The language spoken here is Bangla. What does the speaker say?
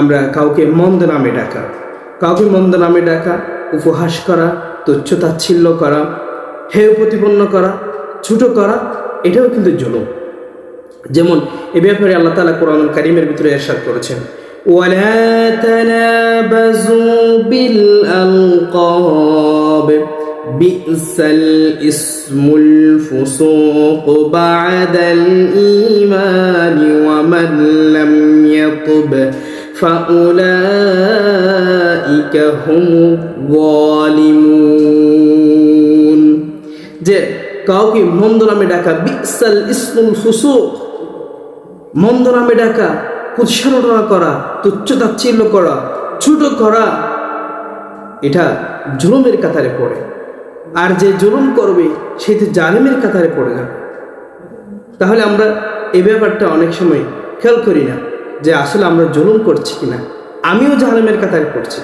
আমরা কাউকে মন্দ নামে ডাকা কাউকে মন্দ নামে ডাকা উপহাস করা তুচ্ছ তাচ্ছিল্য করা হেয় প্রতিপন্ন করা ছোট করা এটাও কিন্তু জুলুম যেমন এ ব্যাপারে আল্লাহ তালা কোরআন কারিমের ভিতরে এরশাদ করেছেন ولا تنابزوا بالألقاب بئس الاسم الفسوق بعد الإيمان ومن لم يطب فأولئك هم الظالمون যে কাউকে মন্দ নামে ডাকা বিসাল ইসমুল ফুসুক মন্দ নামে ডাকা উৎসারণা করা তুচ্ছতাচ্ছিল্য করা ছোট করা এটা জুলুমের কাতারে পড়ে আর যে জুলুম করবে সে তো জালিমের কাতারে পড়ে যাবে তাহলে আমরা এই ব্যাপারটা অনেক সময় খেয়াল করি না যে আসলে আমরা জুলুম করছি কিনা? আমিও জাহালেমের কাতারে পড়ছি।